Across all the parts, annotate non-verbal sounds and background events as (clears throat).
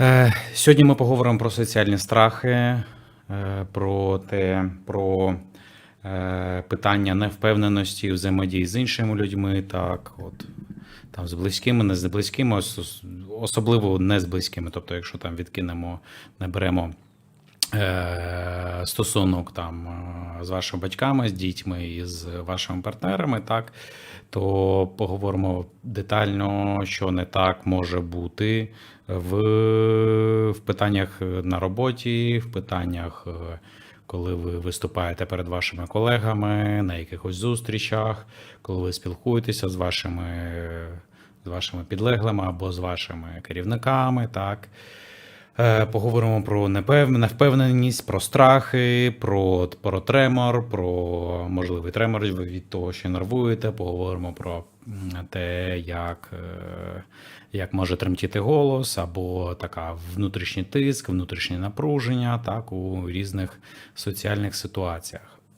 Е, Сьогодні ми поговоримо про соціальні страхи, е, про те, про е, питання невпевненості, взаємодії з іншими людьми, так, от, там, з близькими, не з близькими, особливо не з близькими. Тобто, якщо там відкинемо, не беремо стосунок там е, з вашими батьками, з дітьми і з вашими партнерами, так, то поговоримо детально, що не так може бути в, в питаннях на роботі, в питаннях, е, коли ви виступаєте перед вашими колегами, на якихось зустрічах, коли ви спілкуєтеся з вашими, з вашими підлеглими або з вашими керівниками, так. Е, Поговоримо про невпевненість, про страхи, про, про тремор, про можливий тремор від того, що нервуєте. Поговоримо про те, як, е, як може тремтіти голос, або така внутрішній тиск, внутрішнє напруження, так, у різних соціальних ситуаціях. (clears throat)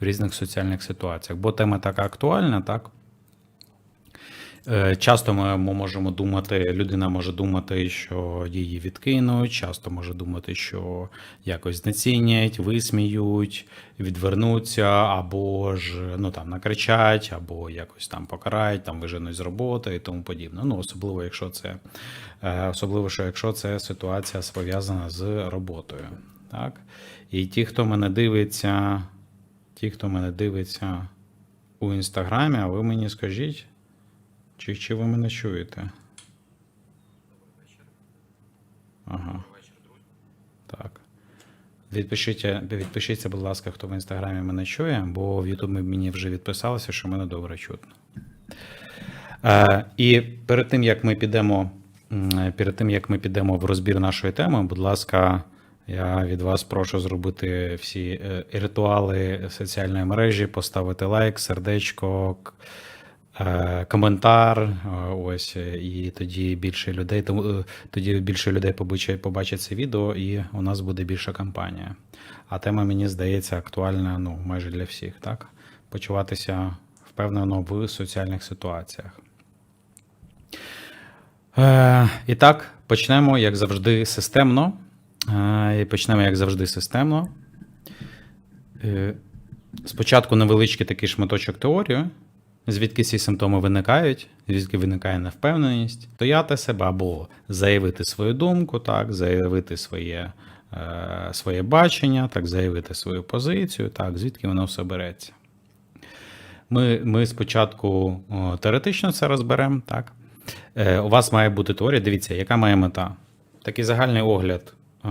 В різних соціальних ситуаціях. Бо тема така актуальна, так. Е, Часто ми мо- можемо думати, людина може думати, що її відкинуть, часто може думати, що якось знецінять, висміють, відвернуться, або ж ну там накричать, або якось там покарають, там виженуть з роботи і тому подібне. Ну, особливо, якщо це е, особливо, що якщо це ситуація пов'язана з роботою. Так? І ті, хто мене дивиться, ті, хто мене дивиться у інстаграмі, а ви мені скажіть. Чи, чи ви мене чуєте? Ага. Так. Відпишіться, відпишіться, будь ласка, хто в інстаграмі мене чує, бо в Ютубі мені вже відписалося, що мене добре чутно. Е, і перед тим, як ми підемо, перед тим, як ми підемо в розбір нашої теми, будь ласка, я від вас прошу зробити всі е, ритуали соціальної мережі, поставити лайк, сердечко, коментар. е, Ось е, і тоді більше людей, е, тоді більше людей побачать, побачать це відео, і у нас буде більша кампанія. А тема, мені здається, актуальна ну, майже для всіх, так? Почуватися впевнено в соціальних ситуаціях. Е, і так, почнемо, як завжди, системно. Е, і почнемо, як завжди, системно. Е, спочатку невеличкий такий шматочок теорії, звідки ці симптоми виникають, звідки виникає невпевненість, стояти себе або заявити свою думку, так, заявити своє, е, своє бачення, так, заявити свою позицію, так, звідки воно все береться. Ми, ми спочатку о, теоретично це розберемо. Так? Е, у вас має бути теорія. Дивіться, яка має мета? Такий загальний огляд, е,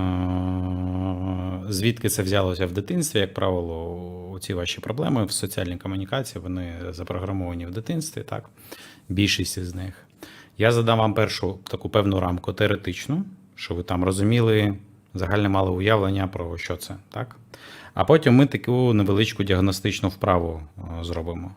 звідки це взялося в дитинстві, як правило, ці ваші проблеми в соціальній комунікації вони запрограмовані в дитинстві, так? Більшість із них. Я задам вам першу таку певну рамку теоретичну, що ви там розуміли, загальне мали уявлення про що це, так? А потім ми таку невеличку діагностичну вправу е, зробимо.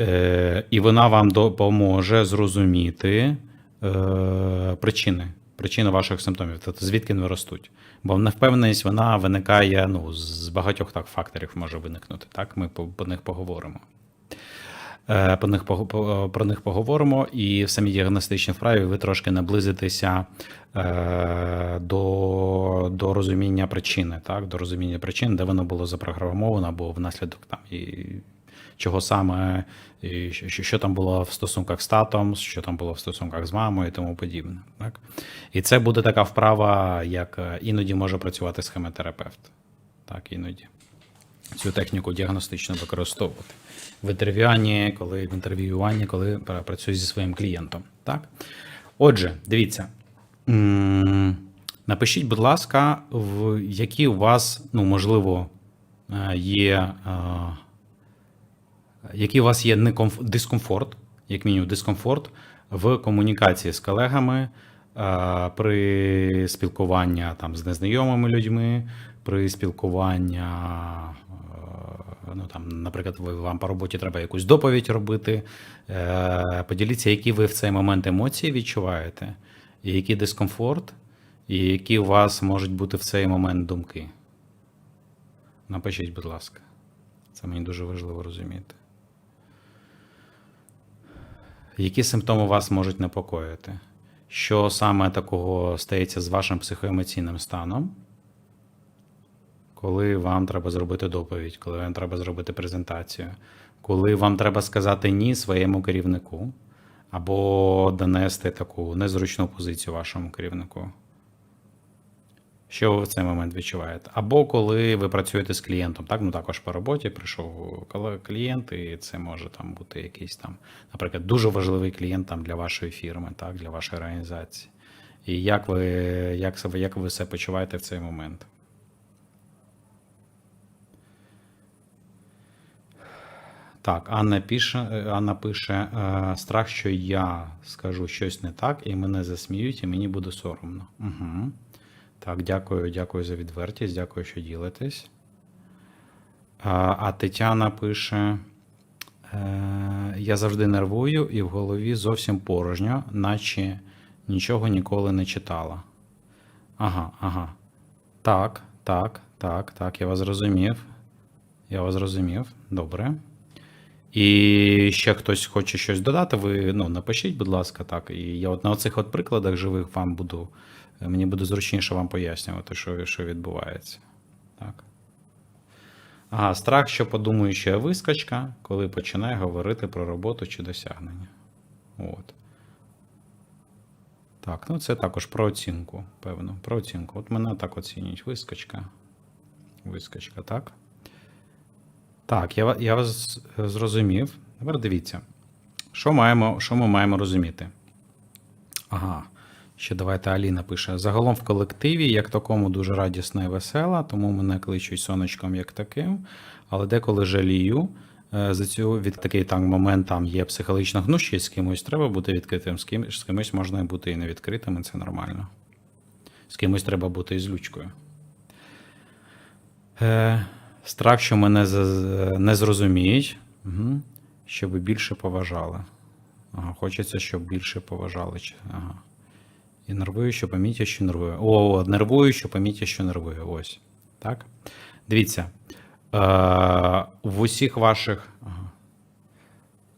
Е, і вона вам допоможе зрозуміти е, причини, причини ваших симптомів, тобто звідки вони ростуть. Бо невпевненість вона виникає ну, з багатьох так факторів може виникнути. Так, ми по, по них поговоримо. Е, По них по- про них поговоримо, і в самій діагностичній вправі ви трошки наблизитеся е, до, до розуміння причини, так, до розуміння причин, де воно було запрограмовано, або внаслідок там і чого саме, що, що там було в стосунках з татом, що там було в стосунках з мамою і тому подібне. Так? І це буде така вправа, як е, іноді може працювати схемотерапевт. Так, іноді. Цю техніку діагностично використовувати. В інтерв'юванні, коли в інтерв'юванні, коли працюю зі своїм клієнтом. Так? Отже, дивіться. Напишіть, будь ласка, в які у вас, ну, можливо, е, є е, який у вас є некомф- дискомфорт, як мінімум дискомфорт в комунікації з колегами при спілкуванні там, з незнайомими людьми, при спілкуванні, ну, там, наприклад, ви, вам по роботі треба якусь доповідь робити. Е, Поділіться, які ви в цей момент емоції відчуваєте, і який дискомфорт, і які у вас можуть бути в цей момент думки. Напишіть, будь ласка. Це мені дуже важливо розуміти. Які симптоми вас можуть непокоїти? Що саме такого стається з вашим психоемоційним станом, коли вам треба зробити доповідь, коли вам треба зробити презентацію, коли вам треба сказати ні своєму керівнику, або донести таку незручну позицію вашому керівнику. Що ви в цей момент відчуваєте? Або коли ви працюєте з клієнтом, так, ну також по роботі прийшов клієнт, і це може там бути якийсь там, наприклад, дуже важливий клієнт там для вашої фірми, так, для вашої організації. І як ви, як, як ви себе почуваєте в цей момент? Так, Анна пише, Анна пише е, страх, що я скажу щось не так, і мене засміють, і мені буде соромно. Угу. Так, дякую, дякую за відвертість, дякую, що ділитесь. А, а Тетяна пише: е, Я завжди нервую і в голові зовсім порожньо, наче нічого ніколи не читала. Ага, ага. Так, так, так, так, я вас зрозумів. Я вас зрозумів. Добре. І ще хтось хоче щось додати, ви ну, напишіть, будь ласка, так. І я от на оцих от прикладах живих вам буду, мені буде зручніше вам пояснювати, що, що відбувається. Так. Ага, страх, що подумаю, що вискочка, коли починає говорити про роботу чи досягнення. От. Так, ну це також про оцінку, певно. Про оцінку. От мене так оцінюють. Вискочка. Вискочка, так. Так, я, я вас зрозумів. Тепер дивіться, що, маємо, що ми маємо розуміти? Ага, ще давайте Аліна пише. Загалом в колективі, як такому, дуже радісна і весела, тому мене кличуть сонечком як таким, але деколи жалію. е, За цю від такий там момент там є психологічна гнущість з кимось, треба бути відкритим, з кимось, з кимось можна бути і невідкритим, і це нормально. З кимось треба бути і злючкою. Е, страх, що мене не зрозуміють, угу. щоб більше поважали. Ага, хочеться, щоб більше поважали. Ага. І нервую, що помітять, що нервую. О, нервую, що помітять, що нервую. Ось. Так? Дивіться. Е, в усіх ваших.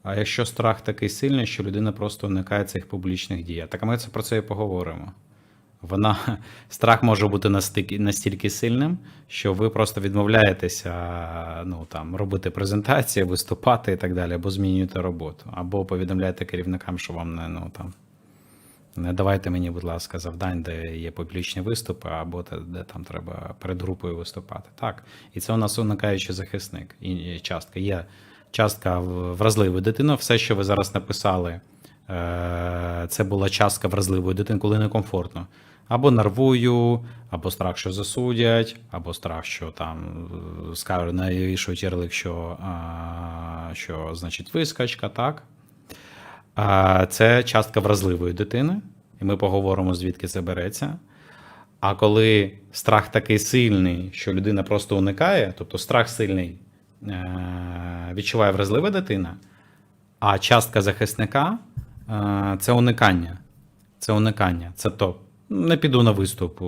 А якщо страх такий сильний, що людина просто уникає цих публічних дій. Так ми це про це і поговоримо. Вона (laughs) страх може бути настільки, настільки сильним, що ви просто відмовляєтеся ну, там, робити презентації, виступати і так далі, або змінюєте роботу, або повідомляєте керівникам, що вам не, ну, там, не давайте мені, будь ласка, завдань, де є публічні виступи, або те, де там треба перед групою виступати. Так. І це у нас уникаючий захисник. І частка. Є частка вразливої дитини. Все, що ви зараз написали, е, це була частка вразливої дитини, коли некомфортно. Або нервую, або страх, що засудять, або страх, що там е, скажуть, навішують ярлик, що, що значить вискочка, так? А, Це частка вразливої дитини, і ми поговоримо, звідки це береться. А коли страх такий сильний, що людина просто уникає, тобто страх сильний е, відчуває вразлива дитина, а частка захисника е, це уникання. Це уникання. Це то. Не піду на виступ,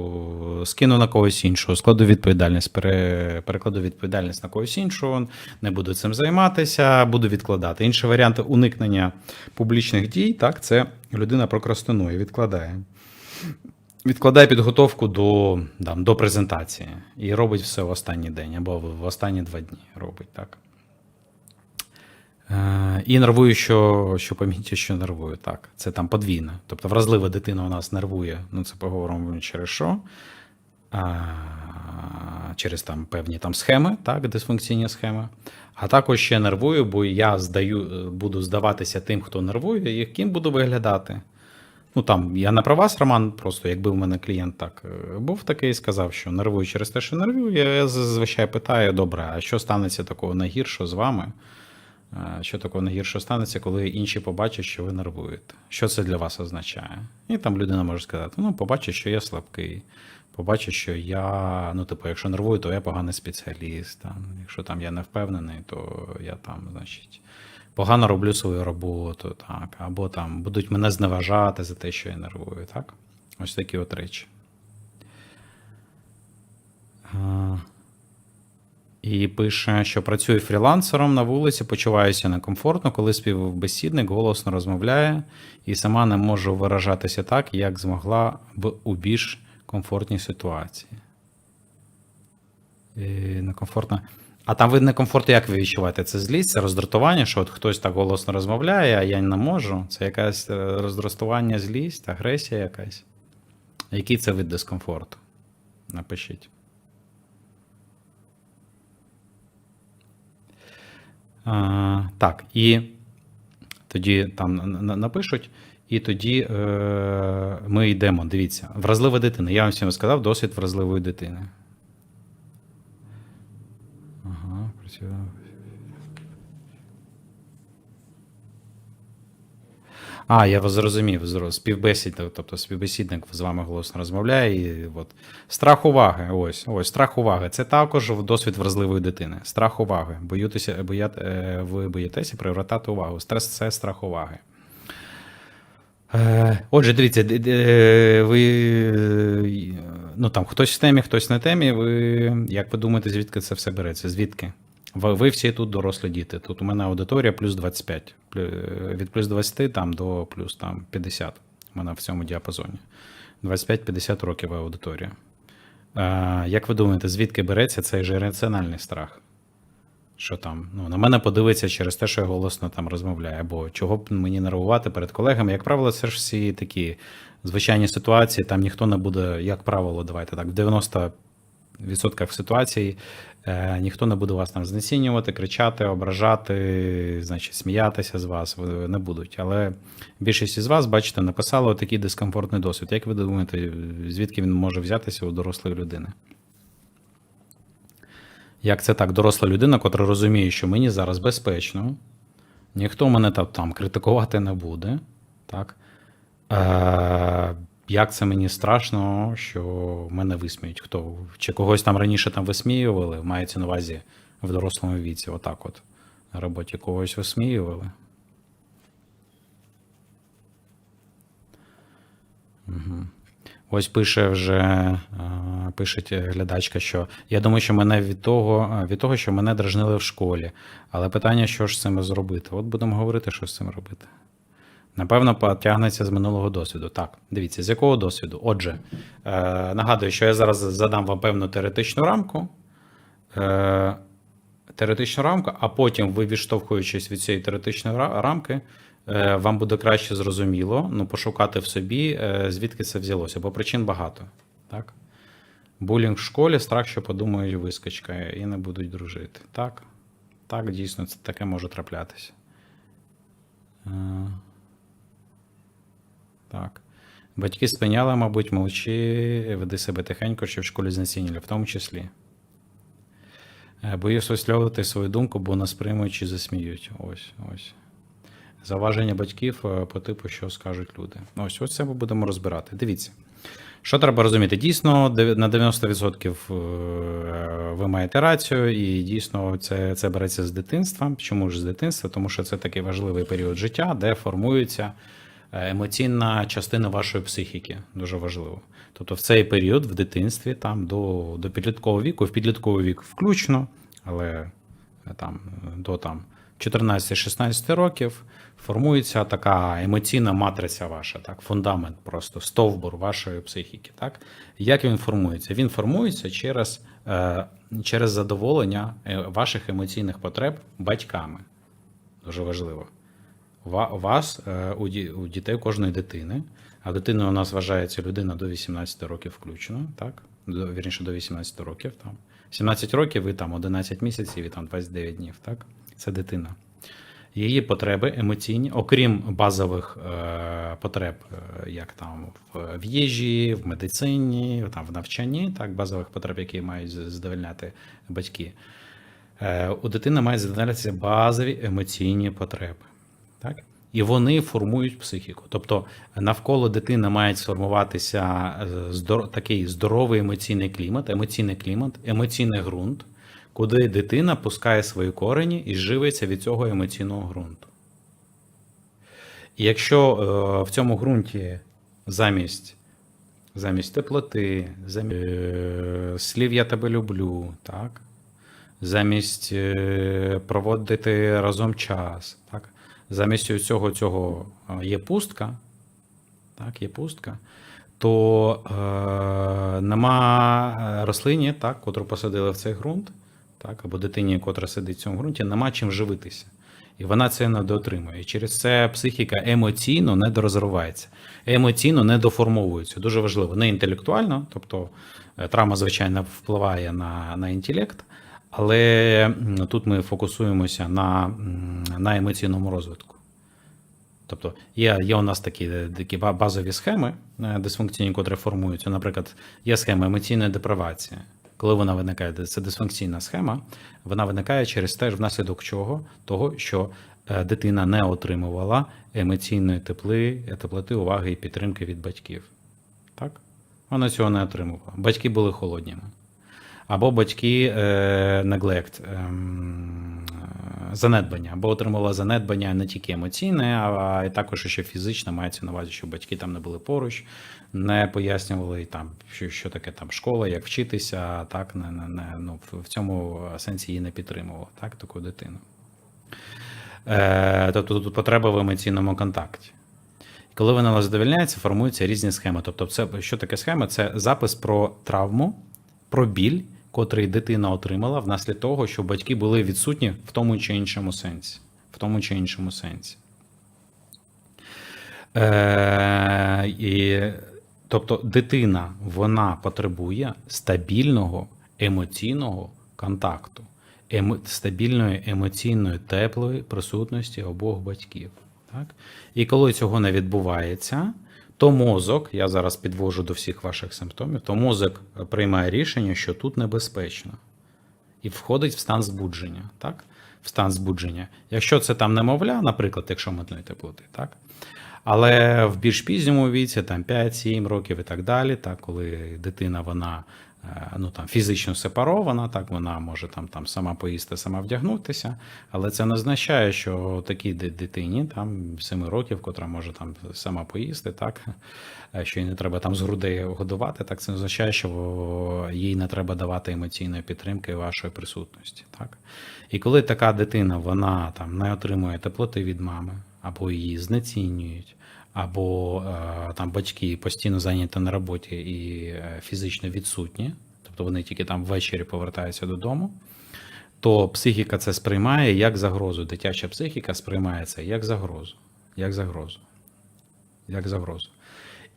скину на когось іншого, складу відповідальність, пере, перекладу відповідальність на когось іншого, не буду цим займатися, буду відкладати. Інші варіанти уникнення публічних дій, так, це людина прокрастинує, відкладає. Відкладає підготовку до, там, до презентації і робить все в останній день або в останні два дні робить так. Е, І нервую, що, що помітять, що нервую. Так, це там подвійно. Тобто вразлива дитина у нас нервує, ну це поговоримо через що. А, через там певні там схеми, так, дисфункційні схеми. А також ще нервую, бо я здаю, буду здаватися тим, хто нервує, і ким буду виглядати. Ну там я не про вас, Роман, просто якби в мене клієнт так е, був такий, сказав, що нервую через те, що нервую, я зазвичай питаю: добре, а що станеться такого найгіршого з вами? Що такого найгіршого станеться, коли інші побачать, що ви нервуєте? Що це для вас означає? І там людина може сказати: ну, побачить, що я слабкий, побачить, що я, ну, типу, якщо нервую, то я поганий спеціаліст. Там, якщо там я не впевнений, то я там, значить, погано роблю свою роботу, так, або там будуть мене зневажати за те, що я нервую, так? Ось такі от речі. І пише, що працює фрілансером на вулиці, почуваюся некомфортно, коли співбесідник голосно розмовляє і сама не можу виражатися так, як змогла б у більш комфортній ситуації. І некомфортно. А там ви некомфортно як ви відчуваєте? Це злість, це роздратування, що от хтось так голосно розмовляє, а я не можу. Це якась е, роздратування, злість, агресія якась. Який це вид дискомфорту? Напишіть. Так, і тоді там на- на- напишуть, і тоді е, ми йдемо. Дивіться, вразлива дитина. Я вам всім сказав, досвід вразливої дитини. Ага, працює. А, я вас зрозумів. зро- Співбесідник, тобто співбесідник з вами голосно розмовляє. І от. Страх уваги. Ось, ось, страх уваги. Це також досвід вразливої дитини. Страх уваги. Боютеся, боя, е, ви боїтеся привертати увагу. Стрес це страх уваги. Е, Отже, дивіться, д- ви е, ну там хтось в темі, хтось не темі. Ви як ви думаєте, звідки це все береться? Звідки? Ви, ви всі тут дорослі діти. Тут у мене аудиторія плюс 25. Від плюс 20 там до плюс там 50. У мене в цьому діапазоні. 25-50 років аудиторія. Е, Як ви думаєте, звідки береться цей же раціональний страх? Що там, ну, на мене подивиться через те, що я голосно там розмовляю, або чого б мені нервувати перед колегами. Як правило, це ж всі такі звичайні ситуації, там ніхто не буде, як правило, давайте так, в 90% ситуацій е, ніхто не буде вас там знецінювати, кричати, ображати, значить, сміятися з вас не будуть. Але більшість із вас, бачите, написали такий дискомфортний досвід. Як ви думаєте, звідки він може взятися у дорослої людини? Як це так, доросла людина, котра розуміє, що мені зараз безпечно, ніхто мене там, там критикувати не буде. Так? Е, як це мені страшно, що мене висміють? Хто? Чи когось там раніше там висміювали? Мається на увазі в дорослому віці, отак от. На роботі когось висміювали. Ось пише вже пише глядачка, що я думаю, що мене від того, від того, що мене дражнили в школі. Але питання, що ж з цим зробити? От будемо говорити, що з цим робити. Напевно, потягнеться з минулого досвіду. Так, дивіться, з якого досвіду? Отже, е, нагадую, що я зараз задам вам певну теоретичну рамку. Е, теоретичну рамку, а потім ви, відштовхуючись від цієї теоретичної рамки, е, вам буде краще зрозуміло ну, пошукати в собі, е, звідки це взялося, бо причин багато. Так? Булінг в школі, страх, що подумають вискочка і не будуть дружити. Так, так, дійсно, це таке може траплятися. Е, Так. Батьки спиняли, мабуть, мовчи, веди себе тихенько, що в школі знецінювали, в тому числі. Е, Боюсь висловлювати свою думку, бо нас приймуть чи засміють. Ось, ось. Заваження батьків е, по типу, що скажуть люди. Ось, ось це ми будемо розбирати. Дивіться. Що треба розуміти? Дійсно, на 90% е, ви маєте рацію, і дійсно це, це береться з дитинства. Чому ж з дитинства? Тому що це такий важливий період життя, де формується е, емоційна частина вашої психіки. Дуже важливо. Тобто в цей період в дитинстві, там до, до підліткового віку, в підлітковий вік включно, але е, там до там 14-16 років формується така емоційна матриця ваша, так, фундамент, просто стовбур вашої психіки. Так? Як він формується? Він формується через, е, через задоволення е, ваших емоційних потреб батьками. Дуже важливо. Ва- вас, е, у дітей кожної дитини, а дитиною у нас вважається людина до 18 років включно, так? До, вірніше, до 18 років. Там. 17 років і там 11 місяців і там 29 днів, так? Це дитина. Її потреби емоційні, окрім базових е, потреб, е, як там в, в їжі, в медицині, там в навчанні, так, базових потреб, які мають задовольняти батьки. Е, у дитини мають задовольнятися базові емоційні потреби. Так? І вони формують психіку. Тобто навколо дитини має сформуватися е, здор- такий здоровий емоційний клімат, емоційний клімат, емоційний ґрунт, куди дитина пускає свої корені і живиться від цього емоційного ґрунту. І якщо е, в цьому ґрунті замість, замість теплоти, замість е, слів я тебе люблю, так? замість проводити разом час, так? Замість усього цього е, є пустка, так, є пустка, то е, нема е, рослині, так, котру посадили в цей ґрунт, так, або дитині, котра сидить в цьому ґрунті, нема чим живитися. І вона це не дотримує. І через це психіка емоційно не дорозвивається, емоційно не доформовується. Дуже важливо, не інтелектуально, тобто е, травма, звичайно, впливає на, на інтелект, але тут ми фокусуємося на, на емоційному розвитку. Тобто є, є у нас такі, такі базові схеми е, дисфункційні, котрі формуються. Наприклад, є схема емоційної депривації. Коли вона виникає, це дисфункційна схема, вона виникає через те, внаслідок чого? Того, що е, дитина не отримувала емоційної тепли, теплоти, уваги і підтримки від батьків. Так? Вона цього не отримувала. Батьки були холодніми. Або батьки неглект, ем, занедбання, або отримала занедбання не тільки емоційне, а й також ще фізичне. Мається на увазі, що батьки там не були поруч, не пояснювали там, що, що таке там школа, як вчитися, так не, не, не, ну, в, цьому сенсі її не підтримували, так, таку дитину. Е, тобто тут потреба в емоційному контакті. Коли вона задовольняється, формуються різні схеми. Тобто, це що таке схема? Це запис про травму, про біль, котрий дитина отримала внаслідок того, що батьки були відсутні в тому чи іншому сенсі. В тому чи іншому сенсі. Е, і, тобто, дитина вона потребує стабільного емоційного контакту, емо, стабільної емоційної теплої присутності обох батьків. Так? І коли цього не відбувається, то мозок, я зараз підвожу до всіх ваших симптомів, то мозок приймає рішення, що тут небезпечно, і входить в стан збудження. Так? В стан збудження. Якщо це там немовля, наприклад, якщо митної теплоти, так? Але в більш пізньому віці, там 5-7 років і так далі, так, коли дитина вона е, ну, там, фізично сепарована, так, вона може там, там сама поїсти, сама вдягнутися, але це не означає, що такій дитині там 7 років, котра може там сама поїсти, так, е, що їй не треба там з грудей годувати, так це означає, що їй не треба давати емоційної підтримки вашої присутності. Так? І коли така дитина вона там не отримує теплоти від мами, або її знецінюють, або е, там батьки постійно зайняті на роботі і е, фізично відсутні, тобто вони тільки там ввечері повертаються додому, то психіка це сприймає як загрозу. Дитяча психіка сприймає це як загрозу. Як загрозу. Як загрозу.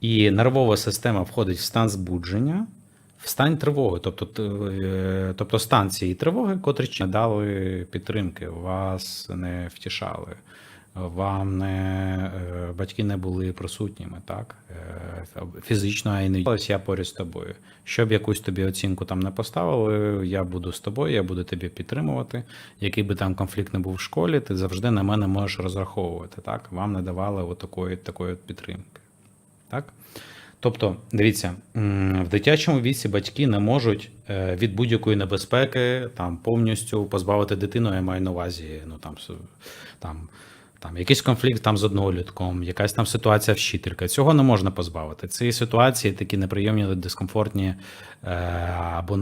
І нервова система входить в стан збудження, в стан тривоги, тобто, е, тобто стан цієї тривоги, котрі не дали підтримки, вас не втішали, вам не е, батьки не були присутніми, так Е, фізично, а й не я поряд з тобою. Щоб якусь тобі оцінку там не поставили, я буду з тобою, я буду тебе підтримувати. Який би там конфлікт не був в школі, ти завжди на мене можеш розраховувати. Так, вам не давали отакої такої підтримки. Так? Тобто, дивіться, в дитячому віці батьки не можуть е, від будь-якої небезпеки там повністю позбавити дитину, я маю на увазі, ну там, там, там якийсь конфлікт там з однолітком, якась там ситуація вчителька. Цього не можна позбавити. Ці ситуації такі неприємні, дискомфортні е, або